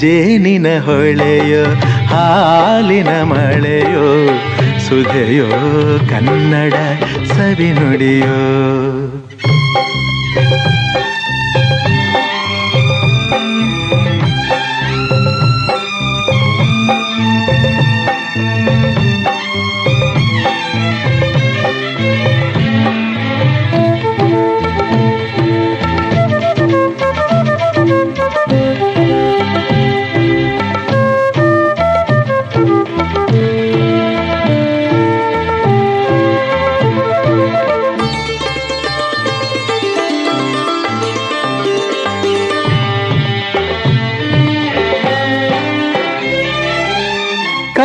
ಜೇನಿನ ಹೊಳೆಯೋ ಹಾಲಿನ ಮಳೆಯೋ ಸುಧೆಯೋ ಕನ್ನಡ ಸವಿ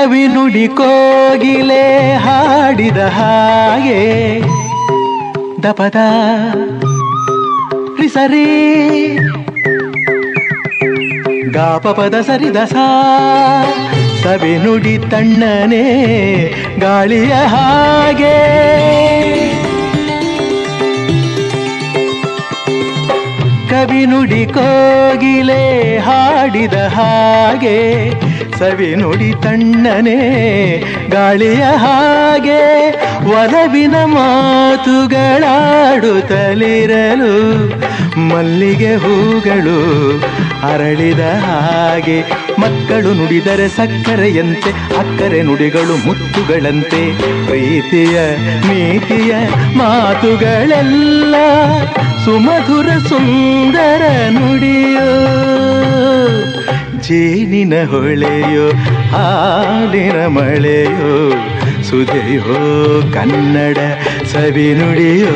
ಕವಿ ನುಡಿ ಕೋಗಿಲೆ ಹಾಡಿದ ಹಾಗೆ. ದಪದ ರಿಸರಿ ಗಾಪಪದ ಸರಿದ ಸಾ. ಸವಿ ನುಡಿ ತಣ್ಣನೆ ಗಾಳಿಯ ಹಾಗೆ. ಕವಿ ನುಡಿ ಕೋಗಿಲೆ ಹಾಡಿದ ಹಾಗೆ. ಸವಿ ನುಡಿ ತಣ್ಣನೆ ಗಾಳಿಯ ಹಾಗೆ ಒಲವಿನ ಮಾತುಗಳಾಡುತ್ತಲಿರಲು ಮಲ್ಲಿಗೆ ಹೂಗಳು ಅರಳಿದ ಹಾಗೆ ಮಕ್ಕಳು ನುಡಿದರೆ ಸಕ್ಕರೆಯಂತೆ, ಅಕ್ಕರೆ ನುಡಿಗಳು ಮುತ್ತುಗಳಂತೆ, ಪ್ರೀತಿಯ ನೀತಿಯ ಮಾತುಗಳೆಲ್ಲ ಸುಮಧುರ ಸುಂದರ ನುಡಿಯೋ, ಜೇನಿನ ಹೊಳೆಯೋ, ಹಾಲಿನ ಮಳೆಯೋ ಸುಧೆಯೋ ಕನ್ನಡ ಸವಿ ನುಡಿಯೋ.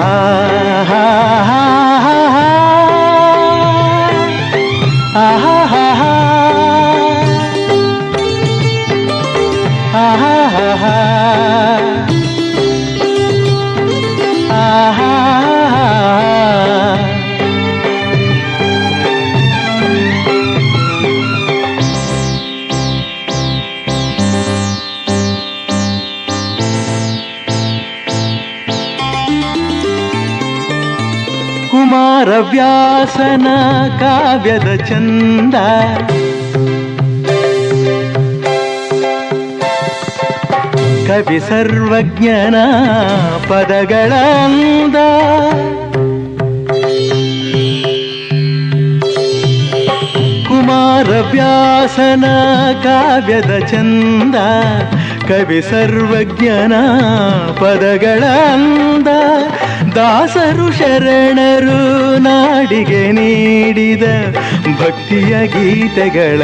ಹಾ ಹಾ ಹಾ ಕುಮಾರವ್ಯಾಸನ ಕಾವ್ಯದ ಚಂದ ಕವಿ ಸರ್ವಜ್ಞನ ಪದಗಳ ಅಂದ ಕುಮಾರವ್ಯಾಸನ ಕಾವ್ಯದ ಚಂದ ಕವಿ ಸರ್ವಜ್ಞನ ಪದಗಳಂದ ದಾಸರು ಶರಣರು ನಾಡಿಗೆ ನೀಡಿದ ಭಕ್ತಿಯ ಗೀತೆಗಳ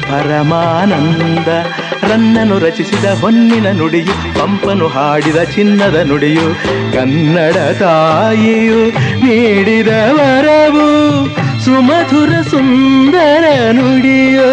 ಪರಮಾನಂದ. ರನ್ನನು ರಚಿಸಿದ ಹೊನ್ನಿನ ನುಡಿಯು, ಪಂಪನು ಹಾಡಿದ ಚಿನ್ನದ ನುಡಿಯು, ಕನ್ನಡ ತಾಯಿಯು ನೀಡಿದ ವರವು, ಸುಮಧುರ ಸುಂದರ ನುಡಿಯೋ.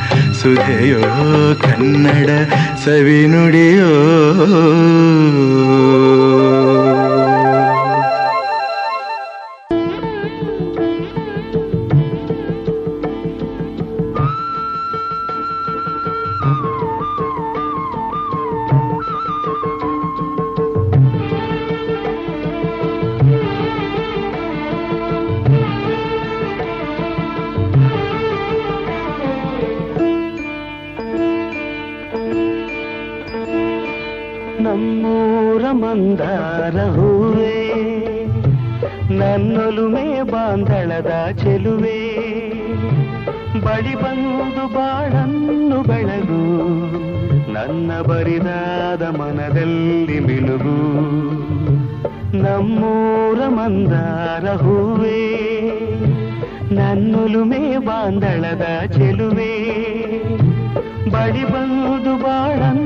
ಸುಧೆಯೋ ಕನ್ನಡ ಸವಿ ಮಂದಾರ ಹೂವೇ ನನ್ನೊಲುಮೆ ಬಾಂಧಳದ ಚೆಲುವೆ. ಬಳಿ ಬಂದು ಬಾಳನ್ನು ಬೆಳಗು, ನನ್ನ ಬರಿದಾದ ಮನದಲ್ಲಿ ಮಿಲುಗು ನಮ್ಮೂರ ಮಂದಾರ ಹೂವೇ ನನ್ನೊಲುಮೆ ಬಾಂಧಳದ ಚೆಲುವೆ. ಬಳಿ ಬಂದು ಬಾಳನ್ನು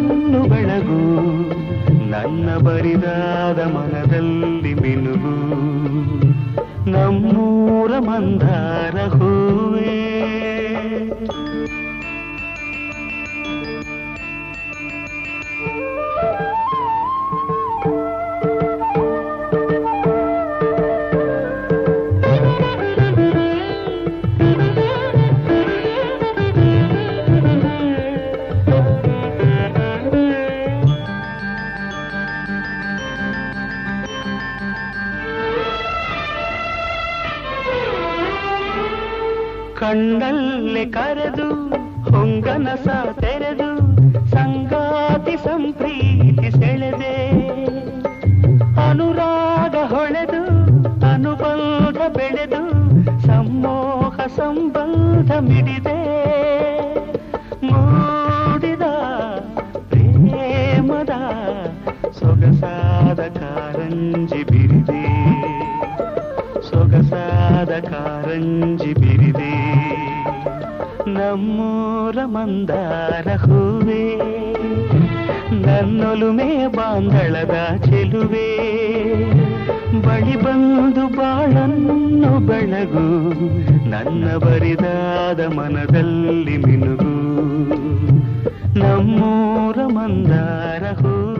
ನನ್ನ ಬರಿದಾದ ಮನದಲ್ಲಿ ಮಿನುಗು ನಮ್ಮೂರ ಮಂದಾರ ಹೂವೇ ಕಣ್ಣಲ್ಲಿ ಕರೆದು ಹೊಂಗನಸ ತೆರೆದು ಸಂಗಾತಿ ಸಂಪ್ರೀತಿ ಸೆಳೆದೆ. ಅನುರಾಗ ಹೊಳೆದು ಅನುಬಂಧ ಬೆಳೆದು ಸಮ್ಮೋಹ ಸಂಬಂಧ ಮಿಡಿದೆ. ಸೊಗಸಾದ ಕಾರಂಜಿ ಬಿರಿದೆ ನಮ್ಮೂರ ಮಂದಾರ ಹೂವೇ ನನ್ನೊಲುಮೆ ಬಾಂಗಳದ ಚೆಲುವೆ ಬಳಿ ಬಂದು ಬಾಳನ್ನು ಬೆಳಗು ನನ್ನ ಬರಿದಾದ ಮನದಲ್ಲಿ ಮಿನುಗು ನಮ್ಮೂರ ಮಂದಾರ ಹೂವೇ